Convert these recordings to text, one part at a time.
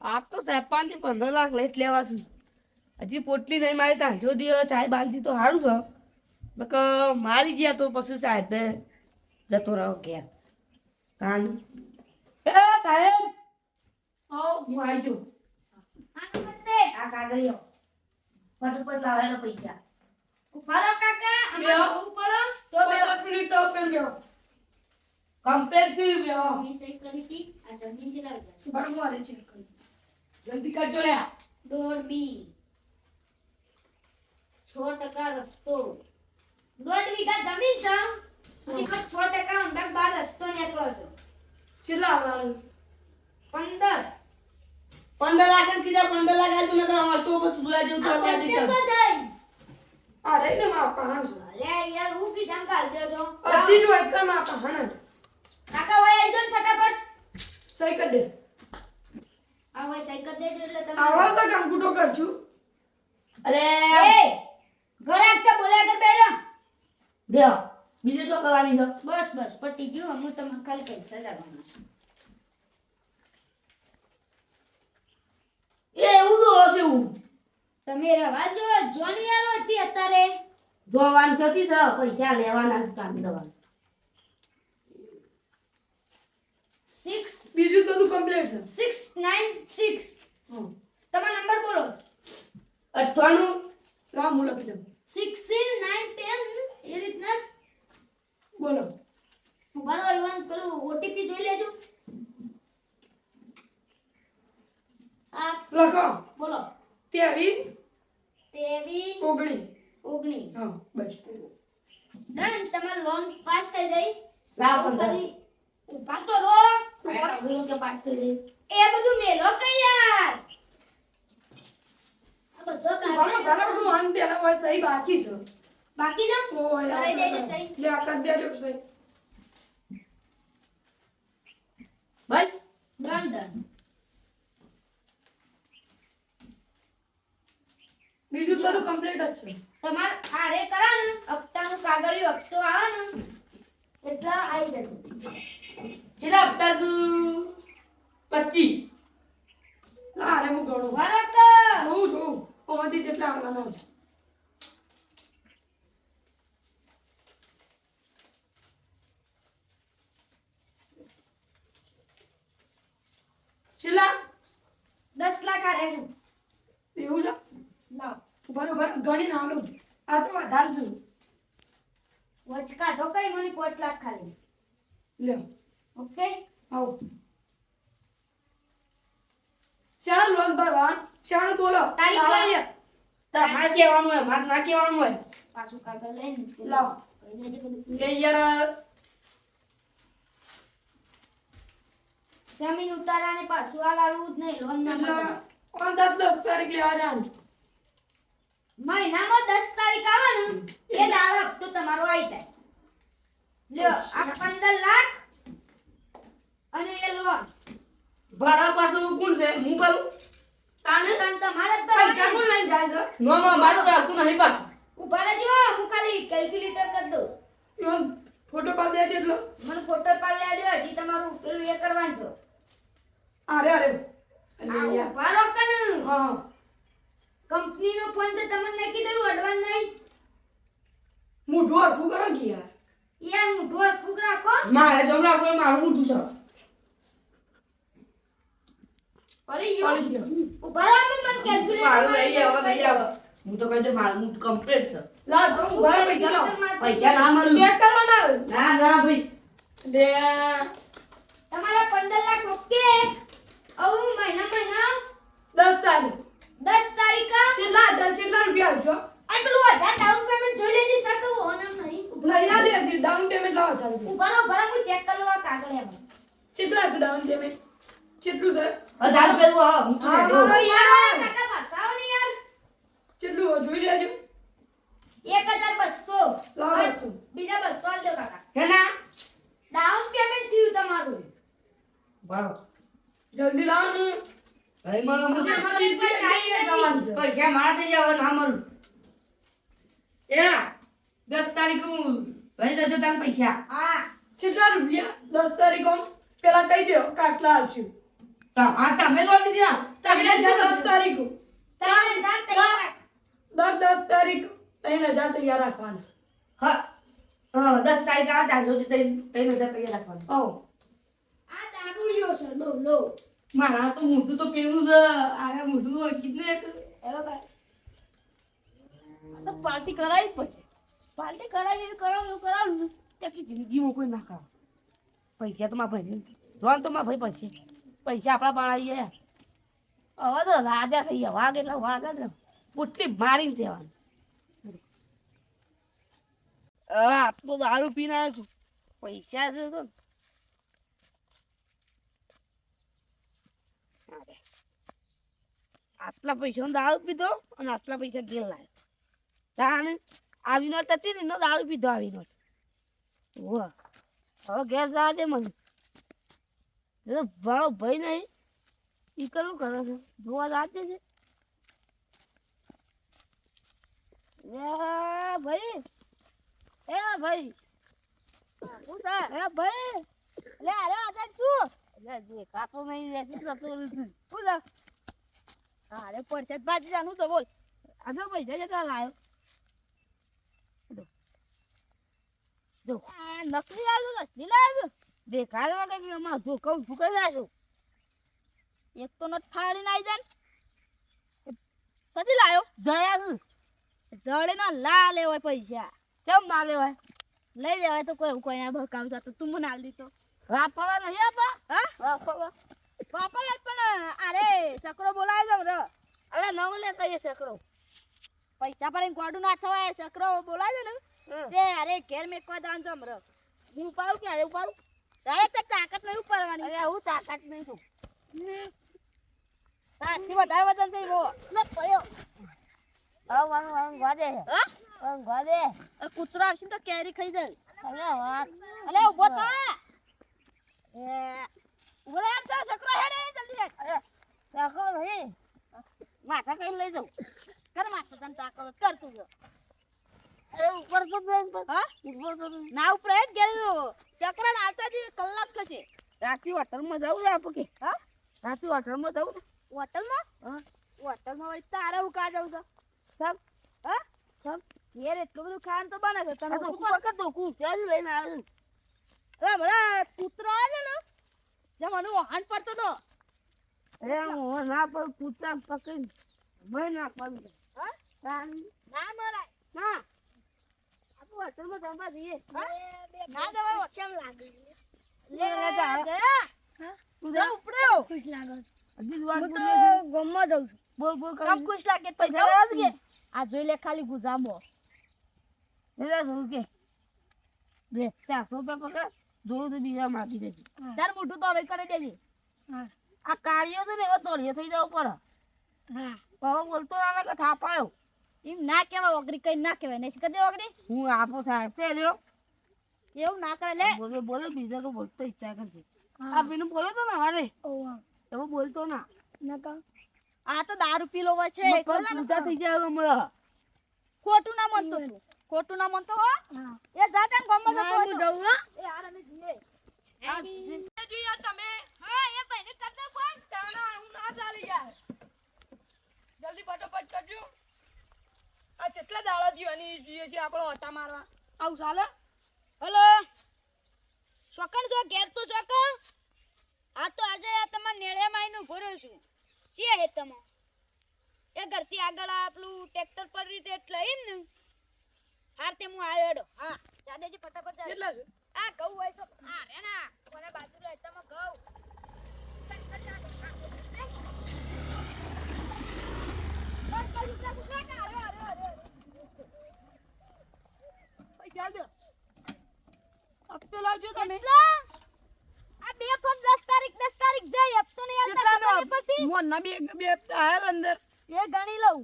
આ તો સાહેબ પાંચથી પંદર લાખ લઈ જ લેવા છું હજી પોટલી નહીં મારી ત્યાં જો દિવસ બાલતી તો સારું છે. બક મારી ગયા તો પછી સાહેબ જતો રહ્યો ઘેર. કાન એ સાહેબ! આવો હું આવી ગયો. હા નમસ્તે. આ કાગળિયો. ફટોફટ લાવેલો પૈસા. ઉભારો કાકા અમારે લ્યો. જવું તો બે દસ મિનિટ તો કેમ ગયો કમ્પ્લેટ થઈ ગયો મી સહી કરી હતી. આ જમીન ચલાવી જશે સુભાર મારે ચેક કરી જલ્દી કરજો લે ડોર બી છ ટકા રસ્તો. દોઢ વીઘા જમીન છે. અને છ ટકા અંદાજ બાર રસ્તો નીકળો છે. કેટલા આવવાનું? પંદર. પંદર લાખ જ કીધા પંદર લાખ આલતું નતા અમાર તો પછી જોયા જેવું તો આ દીધા. આ રહી ને માં પાંચ લે યાર હું કી એમ કાલ દે છો. અડધી નું એક માં પાંચ કાકા આવી જાઓ ફટાફટ. સહી કર દે. આ વય સાયકલ દેજો એટલે તમે આવડો તો કંકુટો કરશું. અરે એ ઘરે છે બોલે બેઠો દેવ બીજું શું કરવાની છે? બસ બસ પટી ગયું. અમુ તમે ખાલી પૈસા આપવાના છે. એ એવું બોલો છે હું તમે રવા જો જોની આલો હતી અત્યારે. જોવાનું છે કે છે? પૈસા લેવાના છે કામ દવાનું સિક્સ બીજું બધું કમ્પ્લીટ છે. સિક્સ નાઇન સિક્સ તમારો નંબર બોલો. અઠવાનું લાવ હું લખી દઉં. સિક્સટીન નાઇન ટેન એ રીતના જ. બોલો. ઉભારો ઇવન પેલું ઓટીપી જોઈ લેજો. આ. લખો. બોલો. તેવી તેવી ઓગણી. ઓગણી. હા બસ. ડન તમારો લોન પાસ થઈ જાય લાવ ખાલી ઊભા તો રો તમારા ભાઈઓ કે પાસ થઈ એ બધું મેલો કે યાર આ બધો ઘણો કાઢી ઘણો બધું પેલા હોય સહી બાકી છે. બાકી જામ ઓય દેજે સહી. લે આ કરી દેજો સહી. બસ. Done done. બીજું બધું કમ્પ્લીટ જ છે. તમાર આરે કરા ને હપ્તાનું કાગળિયું હપ્તો આવે ને એટલા આવી જશે છેલ્લા હપ્તા છું પચીસ. લા અરે હું ગણું. વરક જોઉં જોઉં. ઓમાંથી જેટલા આવવાના. છેલ્લા? દસ લાખ આ છે એવું છે? લાવ બરોબર ગણી નાલું આ તો વધારે છે. વચકા તો કઈ મને પાંચ લાખ ખાલી. લ્યો ઓકે? આવો. શાળા લોન ભરવાન શાળા બોલો. તારીખ જોઈ તાર તમારે કેવાનું હોય માર ના કેવાનું હોય. પાછું કાગળ લઈને લાવ. લે યાર. જમીન ઉતારાને પાછું આ લાવવું જ નહીં લોન ના દસ દસ તારીખે લેવા જાણ મહિનામાં દસ તારીખ આવવાનું એ દાડો હપ્તો તમારો આવી જાય. લ્યો આ પંદર લાખ અને એ લો ભાડા પાછું કોણ છે? હું કરું? તાને તન તમારે પૈસા કોણ લઈને જાય છે. નો નો મારું રાખતું નહીં પાછું. ઊભા રહેજો હું ખાલી કેલ્ક્યુલેટર કરી દઉં. ઈવન ફોટો પાડી દે એટલો. મને ફોટો પાડી લેજો હજી તમારું પેલું એ કરવાનું છે. અરે અરે અલ્યા. અલે યાર ઊભા હા. કંપનીનો ફોન તો તમને નાખી કીધેલું અડવાન નહીં. હું ઢોર તું કરો કે યાર? યાર મોઢું ઢોર ફૂક રાખો. મારે જમણા કોઈ મારું મોઢું છે. અરે યો ઊભા રહો અમે મન કેલ્ક્યુલેટર મારું લઈ આવો લઈ આવો. હું તો કહી દઉં મારું મોટું કમ્પ્લીટ છે. લા જો હું પૈસા લાવ પૈસા ના મારું ચેક કરવાના ના ના ભાઈ. લે. તમારા પંદર લાખ ઓકે. આવું મહિના મહિના. દસ તારીખ. દસ તારીખ? છેલ્લા દસ કેટલા રૂપિયા આવશો આ પેલું હજાર ડાઉન પેમેન્ટ જોઈ લેજે શકું ઓનમ નહીં. લઈ ના દે ડાઉન પેમેન્ટ લાવો ચાલુ રહો ઊભા હું ચેક કરી લઉં આ કાગળિયામાં કેટલા છે ડાઉન પેમેન્ટ કેટલું છે? 1000 રૂપિયા હા હું હા, મારો યાર. કાકા પાસાઓ ને યાર. કેટલું જોઈ લેજો. એક હજાર બસો. લાવો બીજા બસો આલ દો કાકા. હેના ડાઉન પેમેન્ટ થયું તમારું. બરાબર જલ્દી લાવો ને. ભાઈ મને મુજે બીજી કોઈ જગ્યાએ જવાનું છે. મારા થઈ જાવ ના એ દસ તારીખ હું લઈ જજો તારા પૈસા. હા. કેટલા રૂપિયા? દસ તારીખ પેલા કહી દો કાટલા આવશે. તા- આ તમે લોન દીધા ના દસ તારીખ. તારે હજાર તૈયાર દર દસ તારીખ ત્રણ હજાર તૈયાર રાખવાના. હા. હા દસ તારીખ ત્રણ હજાર તૈયાર રાખવાનું. ઓ આ દારૂડિયો છે લો લો. મારા તો મોઢું તો પેલું છે. આ મોઢું ઓળખી જ નહીં તો પાર્ટી કરાવીશ પછી. પાર્ટી કરાવી કરાવ, એવું કરાવું. ને ત્યાં જિંદગીમાં કોઈ ના કરાવ. પૈસા તો મારા ભાઈ જોવાનું તો મારા ભાઈ પડશે પૈસા આપણા ગયા હવે તો રાજા થઈ ગયા. વાઘ એટલે વાઘ જ પોટલી મારીને દેવાનું. આ તો દારૂ પીને આવ્યો છું. પૈસા તો ને. અરે. આટલા પૈસા દારૂ પીધો અને આટલા પૈસા ગેલ લાવ્યો તાને આવી નોટ હતી ને એનો દારૂ પીધો આવી નોટ. વાહ હવે ગેસ જવા દે મને. એ ભાડો ભાઈ નહીં. એ કરું કરે છે? જોવા જાતે છે? ભાઈ. એ ભાઈ. હું સર એ ભાઈ. લે અરે આજા જે કાકો નહીં લે શું કરતો નથી અરે જાનું તો બોલ. આજે પૈસા જતા લાયો. જો. આ નકલી લાવ્યો નકલી લાવ્યો દેખાડવા કઈ એમાં જો કહું છું લાવ્યો એક તો નટ ફાડીને આવી જાય ને. કદી લાયો. જયા જળે ના લા લેવાય પૈસા. કેમ ના લેવાય? લઈ લેવાય તો કોઈ કોઈ આ ભકાવશે તો તું મને આલી દીધો વાપરવા નહીં આપા હા? વાપરવા. પણ અરે ચક્રો બોલાવે છે રે અરે નવ લે કહીએ ચક્રો પૈસા પર ગોડું ના થવાય ચક્રો બોલાવે છે ને. તે અરે ઘેર મેકવા દાન જમ રે હું ઉપાડું કે અરે ઉપાડું? તારે તો તાકાત નહીં ઉપાડવાની. અરે હું તાકાત નહીં છું. તારથી વધારે વજન છે બો ને પડ્યો. હવે વાંગ વાંગ ગોદે હા? વાંગ ગોદે કૂતરો આવશે તો કેરી ખાઈ જાય. અરે વાત. અલે ઊભો થા. એ ઊભો રહે આમ છે છોકરો હેડે જલ્દી હેડ. છોકરો નહીં માથા કઈ લઈ જાઉં. કર માથા તને તાકો કર તું જો. એ ઉપર તો હા? ઉપર તો ના ઉપર હેડ ગેલ ચક્ર આવતા જ કલાક થશે. રાતી હોટલમાં જાઉં છે આપકે. કે હા? રાતી હોટલમાં જાઉં ને હોટલમાં? હા. હોટલમાં વળી તારે હું કા જાઉં છો? સબ. હા? સબ. ઘેર એટલું બધું ખાવાનું તો બને છે. તને શું વખત દોખું ક્યાં લઈને આવ્યો અરે બરા કૂતરો આવે ને જે મને વાહન પડતો તો. અરે હું ના પર કૂતરા પકડી ભાઈ ના પડી હા? ના મરાય. ના. આપણું હોટલમાં જમવા જઈએ. ના જવાય. વચ્ચે લાગે લે લે જા. તું જા. ઉપડ્યો? ખુશ લાગો. હજી દુઆ ગમમાં જાઉં છું. બોલ બોલ સબ ખુશ લાગે પૈસા કે આ જોઈ લે ખાલી ગુજામો. લે શું કે. બે ચારસો રૂપિયા પકડ. જોયું તો બીજા માગી દેજે. તાર મોઢું તો કરી દેજે. આ કાળિયો છે ને એવો તોડિયો થઈ જવો પડે હા. બોલતો ના કે થાપાયો. એમ ના કહેવાય ઓગરી કઈ ના કહેવાય. નહીં કરી દે ઓગરી હું આપો થાય. તે લ્યો. એવું ના કરે લે. બોલે બોલે બીજા તો બોલતો ઈચ્છા કરશે આ પીનું બોલો તો ના અમારે એવો બોલતો ના. આ તો દારૂ પીલો હોય છે. થઈ જાય હમણાં. ખોટું ના મનતો ખોટું ના મનતો હો? એ જાતે ગમમાં હું? હોય હો. એ હાર અમે જઈએ જોઈએ તમે. હા એ ભાઈને કર દે ફોન તાણા હું ના ચાલી યાર. જલ્દી ફટાફટ કરજો. આ કેટલા દાડા અને જીએ છે આપણો ઓટા મારવા. આવું ચાલે? હેલો? શોકણ જો ઘેર તો શોક આ તો આજે આ તમારા નેળિયા માઈનું ઘોરો છું. છે હે તમે? એ ઘરથી આગળ આ પેલું ટ્રેક્ટર પર રીતે એટલે એમ ને હાર તે હું આવ્યો હેડો હા જાદેજી ફટાફટ જા. કેટલા છે? આ ઘઉં હોય તો આ રે ના. કોને બાજુ રે તમે ઘઉં ના, હપ્તો લાવજો તમે. આ બે ફોન દસ તારીખ દસ તારીખ જાય. હપ્તો નહીં આવતા ખબર નહીં મોનના બે બે હપ્તા હાલ અંદર. એ ગણી લઉં.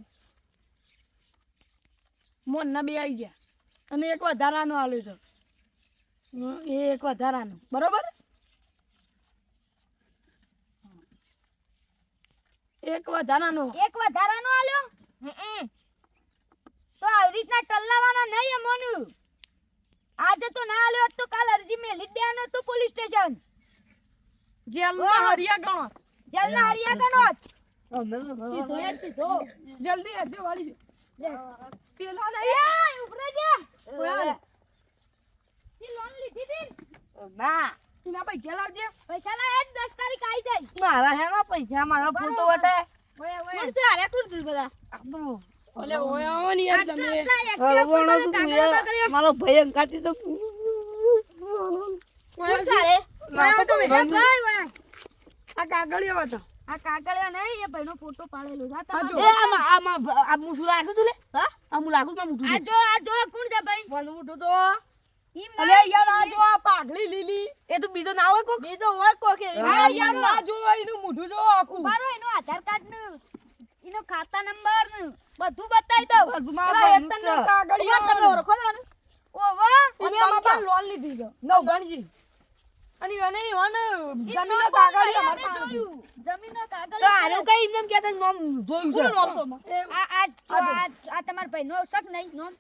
મોનના બે આવી ગયા. અને એક વધારાનો આલ્યો છે. એ એક વધારાનો. બરોબર? એક વધારાનો. એક વધારાનો આલ્યો તો આવી રીતના ટલ્લાવાના નહીં અમોનું આજે તો ના આલ્યો તો કાલ અરજી મેલી જ દેવાનો તો પોલીસ સ્ટેશન. જેલમાં હરિયા ગણો. જેલના હરિયા ગણો જલ્દી આજે વાળી પેલા નહીં. ઉભરે જા. લોન લીધી હતી ને? ના પૈસા લાવજે. પૈસા લા હેડ 10 તારીખ આવી જાય. મારા હેના પૈસા મારો ફોટો વટે. કોણ અરે કોણ છે બધા? ઓલે ઓય આવો ને યાર. તમે હળવણો તો યાર, મારો ભાઈ. તો આ કાગળિયો હતો આ કાગળિયા નહીં એ ભાઈનો ફોટો પાડેલો છે. આ જો. આમાં આમાં આ મુસુ લાગ્યું તું લે. હા? આ મુ લાગ્યું તો મુઠું આ જો આ જો કોણ છે ભાઈ? ફોન મુઠું તો. અલે યાર આ જો આ પાઘડી લીલી. એ તો બીજો ના હોય કોક? બીજો હોય કોકે હા, યાર ના જો એનું મુઠું જો આખું. મારો એનો આધાર કાર્ડનું એનો ખાતા નંબરનું બધું બતાવી દઉં. બધું મારા છે. કાગળિયો. તમે ઓળખો છો ને? ઓવા એને આમાં લોન લીધી છે. નવ ગણજી. અને એને એને જમીનનો કાગળ અમાર અમે અમારા પાસે જમીનનો તો કાગળ કઈ એમ કે તને નામ જોયું છે. નામ? આ આ આ આ તમાર ભાઈનો શક નહીં? નોમ?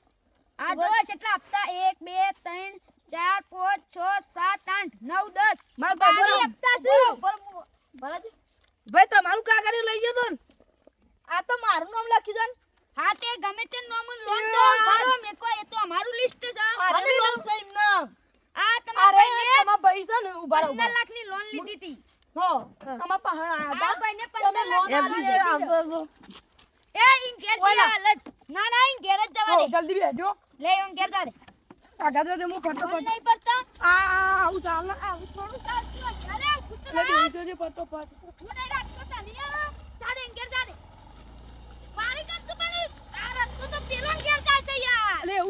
આ જો. કેટલા હપ્તા? 1 2 3 4 5 6 7 8 9 10 મારા ભાઈ હપ્તા છે. ભાઈ તમારું કાગળ લઈ જતો ને. આ તો મારું નામ લખી દો ને. હા તે ગમે તે નોમ લોન જો આ- મેકો એ તો અમારું લિસ્ટ છે. અને લોન છે એમના. આ તમાર તમારા ભાઈ છે ને ઊભા રહો 15 લાખની લોન લીધી હતી. હો આમાં પહાણ આયા આ હતા ભાઈને 15 લાખ. એ ઇન ઘેર જ. ના ના ઇન ઘેર જ જવા દે. જલ્દી બેજો. લે ઇન ઘેર જા દે. કાગળ દે હું ફોન ફટોફટ નહીં પડતા. આ આ આવું ચાલ ના આવું થોડું હોય. અરે એટલે કુતરા બેસી જજો ફટોફટ હું નહીં રાખતો તાની આ. જા દે ઇન ઘેર જા દે. પાણી કરતું પણ આ રસ્તો તો પેલો ઘેર જાય છે યાર. ને આ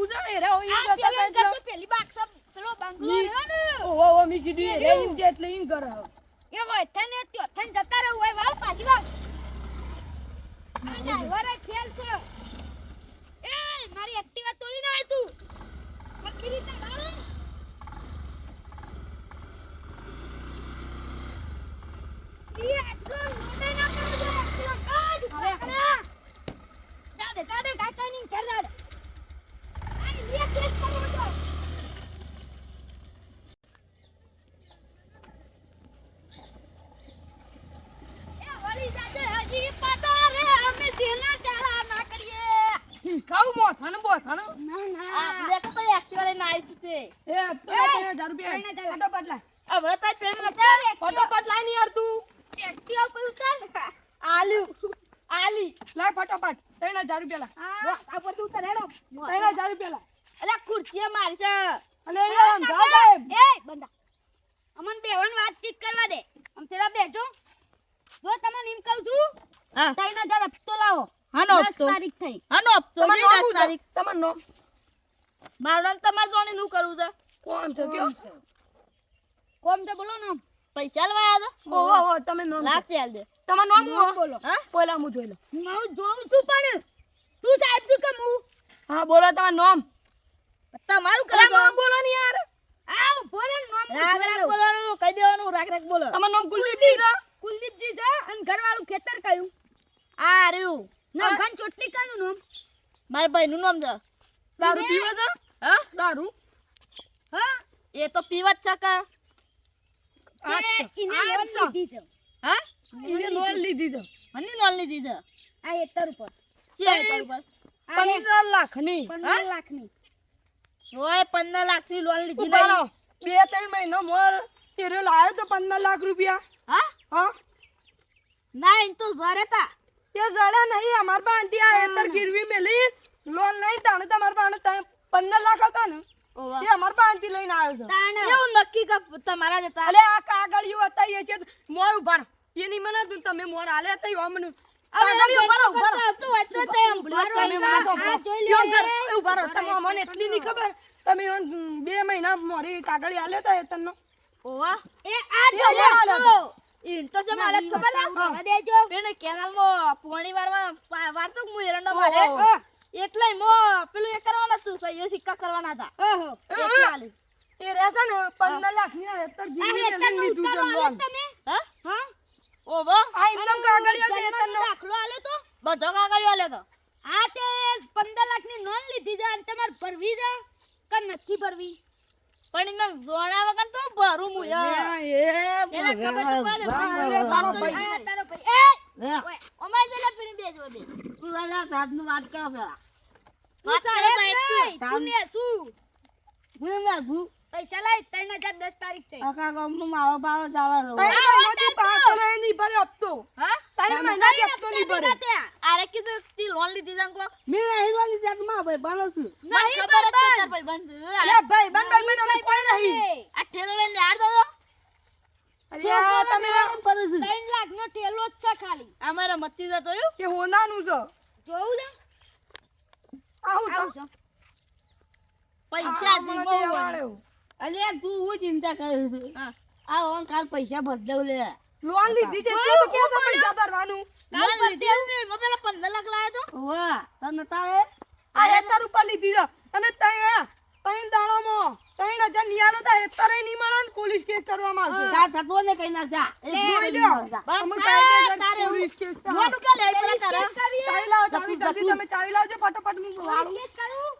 હતા તો પેલી બંગલો રહ્યો ને. ઓહો ઓહો મી કીધું રે ઈમ છે એટલે ઈમ કરે એ હોય થઈને ત્યો થઈને જતા રહું હોય વાવ પાછી વાવ. આ ડ્રાઈવર એ ફેલ છે એ મારી એક્ટિવા તોડી ના તું આખી રીતે હાલો ઈ આટલો લોટે ના પડો એક્ટિવા કાઢ પકડા જા દે જા દે કાકા ની ઘર જા દે આ લે કેસ કરો તો એ વળી જાજે હજી પાછા રે અમે જેના ચાળા ના કરીએ ખાવ મોથાને બોથાને ના આ લે તો ભાઈ એક્ટિવા લઈને આવી છું તે. એ તો હજાર રૂપિયા ત્રણ હજાર. ફટોફટ લાય હમણાં તારી friend હતા? ફટોફટ યાર તું એક્ટિવા પર ઉતાર આલ્યું. આલી. લાય ફટોફટ ત્રણ હજાર રૂપિયા લાય હા આ પરથી ઉતાર હેડો. ત્રણ હજાર રૂપિયા લાય અલા, ખુરશીએ મારી છે. અને યાર સાહેબ એ બંદા અમન બેવન વાતચીત કરવા દે આમ તેરા બેજો જો તમને એમ કહું છું ત્રણ હજાર હપ્તો લાવો હાનો હપ્તો? તારીખ થઈ હાનો હપ્તો? તમારું? તારીખ. તમારું મારું નામ તમારે જોડે નું કરવું છે? કોમ છે કયો? કોમ છે. બોલો નામ પૈસા લેવા આવ્યા ઓહો ઓહો તમે નામ છો લાખ તે હાલ દે. તમારું નામ હું બોલો. હા? બોલા હું જોઈ લો હું જોઉં છું પણ તું સાહેબ છું કે હું? હા બોલો તમારું નામ. તમારું કલા નામ બોલો ને યાર. આવ બોલો નામ રાગ રાગ. બોલવાનું કહી દેવાનું રાગ રાગ બોલો. તમારું નામ કુલદીપજી છે? કુલદીપજી છે અને ઘરવાળું ખેતર કયું? આ રહ્યું. નવઘણ ચોટલી કયું નામ? મારા ભાઈ નું નામ છે. દારૂ પીવા છે? હા દારૂ? હા. એ તો પીવા જ છે કે? એ હા એને લોન લીધી છે. મને લોન લીધી છે. આ હેતર ઉપર છે તારી ઉપર લાખની લોન લીધી ઊભા બે ત્રણ મહિનો મોર તેરે લાયો તો પંદર લાખ રૂપિયા. હા? હા? ના એમ તો ઝરે તા. તે જણા નહીં અમાર પાસે આંટી આ હેતર ગીરવી મેલી. લોન નહીં તાણે તમાર પાસે તઈ પંદર લાખ હતા ને એ અમાર પાસે લઈને આવ્યો છે. એવું નક્કી કર તમારા જતા અલે આ કાગળિયું હતા એ છે મોર ઊભા એની મને તું તમે મોર હાલે હતા યો મને તમે. તમે તમે બે મહિના મોરી કાગળી આલે હતા ઓવા. એ આ જો. ઈન તો ખબર દેજો. એને કેનાલમાં પોણી વારમાં વારતો હું એરંડો મારે. એટલે મો પેલું એ કરવાના હતું સહીઓ સિક્કા કરવાના હતા. ઓહો. એ રહેશે ને પંદર લાખની હેતર જીવી ને લીધું આલે. તમે? હા? હા? ઓવો આ ઇન્કમ કાગળિયો છે તને દાખલો આલે તો? બધો કાગળિયો લેતો આ તે પંદર લાખની નોન લીધી છે અને તમારે ભરવી છે કે નથી ભરવી? પણ એને જોણા વગર તો ભરું હું યાર. એ ખબર તો પડે, તારો ભાઈ. અમારે જેટલા પીને બે જોડે. તું લે, લે, સાહેબનું વાત કરો પેલા. તું વાત કરો સાહેબ નહીં, તામ- તું શું હું ના છું. પૈસા લાય ત્રણ હજાર દસ તારીખ થઈ આખા ગામમાં મારો બાવો ચાલે છે. ત્રણ મહિનાથી પાંચસો રહે નહીં ભર્યો હપ્તો હા ત્રણ મહિનાથી હપ્તો નહીં ભર્યો આરે કીધું તી લોન લીધી છે ને કોક? નહીં જોઈ લીધી, આ તો ભાઈ બનો છું. મને ખબર જ છે તાર ભાઈ બંધ છે. લે ભાઈ બંધ ભાઈ મને કોઈ નહીં આ ઠેલો લઈને યાર દો તો. અરે આ તમે કેમ ફરું છું? લાખ નો ઠેલો જ છે ખાલી. અમારે મતી જતો એવું કે હોનાનું છે જોવું છે આવું છે પૈસા જીવો દેવાડ્યો. તું હું ચિંતા કરે છે? આ ઓન કાલ પૈસા બદલાવ લે. લોન લીધી છે તો કે છે પૈસા ભરવાનું? કાલ લીધી હતી, મે પેલા પંદર લાખ લાયો તો. વાહ તને તાવે આ હેતર ઉપર લીધી છે. અને ત્રણ ત્રણ દાડામાં ત્રણ હજાર નિયાલો તા હેતરે નહીં મળે ને પોલીસ કેસ કરવામાં આવશે. જા થતો ને કઈ ના જા. એ જોઈ લો અમે તારે પોલીસ કેસ તો- લોન કે લે પેલા તારે ચાવી લાવો ચાવી જલ્દી તમે ચાવી લાવજો ફટાફટ હું વાળું કેસ કરું?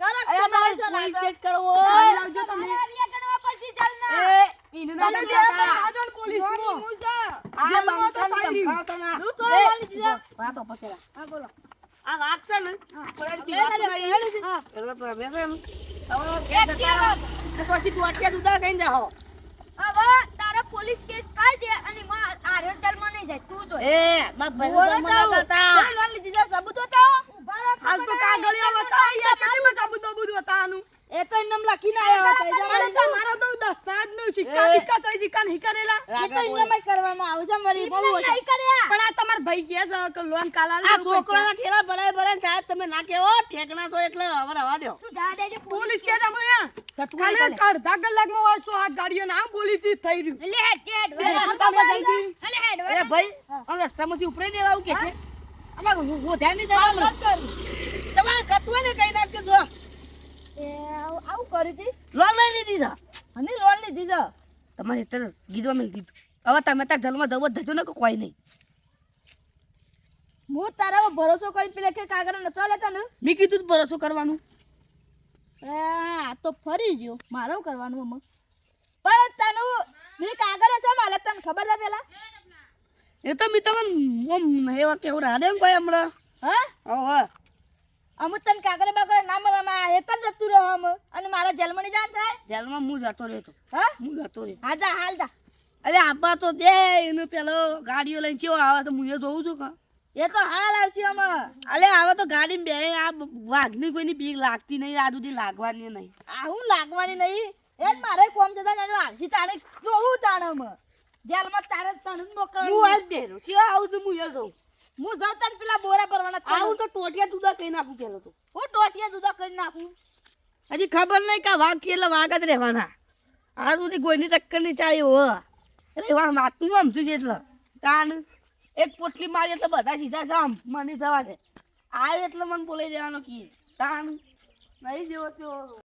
કરો અલ્યા, મારે પોલીસ કેસ કરવો ચાવી લાવજો તમે. અરે અરિયા ગણવા પડશે ચાલ ના એ, ના તમે સમજાતા. આજો ને પોલીસમાં. હું જા આ બંકાની. ધમકાવતો ના. તું તો એ, દીધા વાતો છે? વાત તો પછી. રાખ. હા બોલો. ને તો ને. તો તું તારા પોલીસ કેસ થાય છે અને માં આર્યો જેલમાં નહીં જાય. તું જો એ બાપ બોલો તો લોન લીધી સબૂત રહો હાલ તો કાગળિયા બતાવી યાર કેટલી બુદ્ધ બુદ્ધ બતાવવાનું એ તો એમ લખીને આવ્યા હતા, એ અરે જમાડે તો. તમારો તો દસ્તાવેજ નો સિક્કા એ. બિક્કા સિક્કા નહીં કરેલા. એ તો એમ જ કરવામાં આવે છે, વળી બહુ નહીં કર્યા. પણ આ તમાર ભાઈ કહે છે કે લોન કાલાલ આ છોકરાના ઠેલા ભરાય ભરાય સાહેબ તમે ના કેવો ઠેકણા તો એટલે હવે રવા દો. તું જા દેજે પોલીસ કે તમે ખાલી અડધા કલાકમાં વાળસો હાથ ગાડીઓ નામ બોલી થી થઈ રહ્યું. લે હેડ હેડ એ રસ્તામાં જલ્દી. અલે હેડ અરે ભાઈ આમ રસ્તામાંથી ઉપડી દેવા આવું કે છે? અમાર હું હું ધ્યાન નહીં દેવાનું. તમારે કતવા ને કઈ નાખજો જો આવું કરી કર્યું તી. લોન લઈ લીધી છે. અને લોન લીધી છે. તમારે અત્યારે ગીરવા મેં કીધું હવે તમે ત્યાં જલમાં જવું ધજો ને કોઈ નહીં. હું તારા પર ભરોસો કરી પેલા કે કાગળ નતો લેતા ને? મેં કીધું ભરોસો કરવાનું. આ તો ફરી ગયો. મારે કરવાનું અમુક. પણ તને મેં કાગળ છે માલે તને ખબર છે પેલા? એ તો મેં તમને એવા કેવું રાડે એમ કોઈ હમણાં? હા? હવે અમુક તને કાગળ બાગળ ના મળવામાં એ તને જતું રહ્યો હમ અને મારા જેલમાં ની જાન થાય? જેલમાં હું જતો રહેતો. હા? હું જતો રહ્યો હા જા હાલ જા. અરે આબા તો દે એનો પેલો ગાડીઓ લઈને કેવો આવે તો હું એ જોઉં છું કા. એ તો હાલ આવશે અમે અલે હવે તો ગાડી બે આ વાઘની કોઈની બીક લાગતી નહીં આ સુધી લાગવાની નહીં. આ હું લાગવાની નહીં? એ જ મારે કોમ જતા જાણે આવશે તાણે જોવું તાણે અમે જેલમાં તારે તને જ હું આજ દેરું છે આવું છું હું એ જોઉં. હું જાઉં તને પેલા બોરા ભરવાના આ હું તો ટોટિયા જુદા કરી નાખું પેલો તો. હું ટોટિયા જુદા કરી નાખું. હજી ખબર નહીં કે વાઘ છે એટલે વાઘ જ રહેવાના. આ સુધી કોઈની ટક્કર નહીં ચાલી હો. રહેવાનું વાતનું સમજુ છે એટલે. તાન એક પોટલી મારી એટલે બધા સીધા જામ મને થવા દે. આ એટલે મને બોલાઈ દેવાનો કીએ તાન નહીં જેવો તેવો.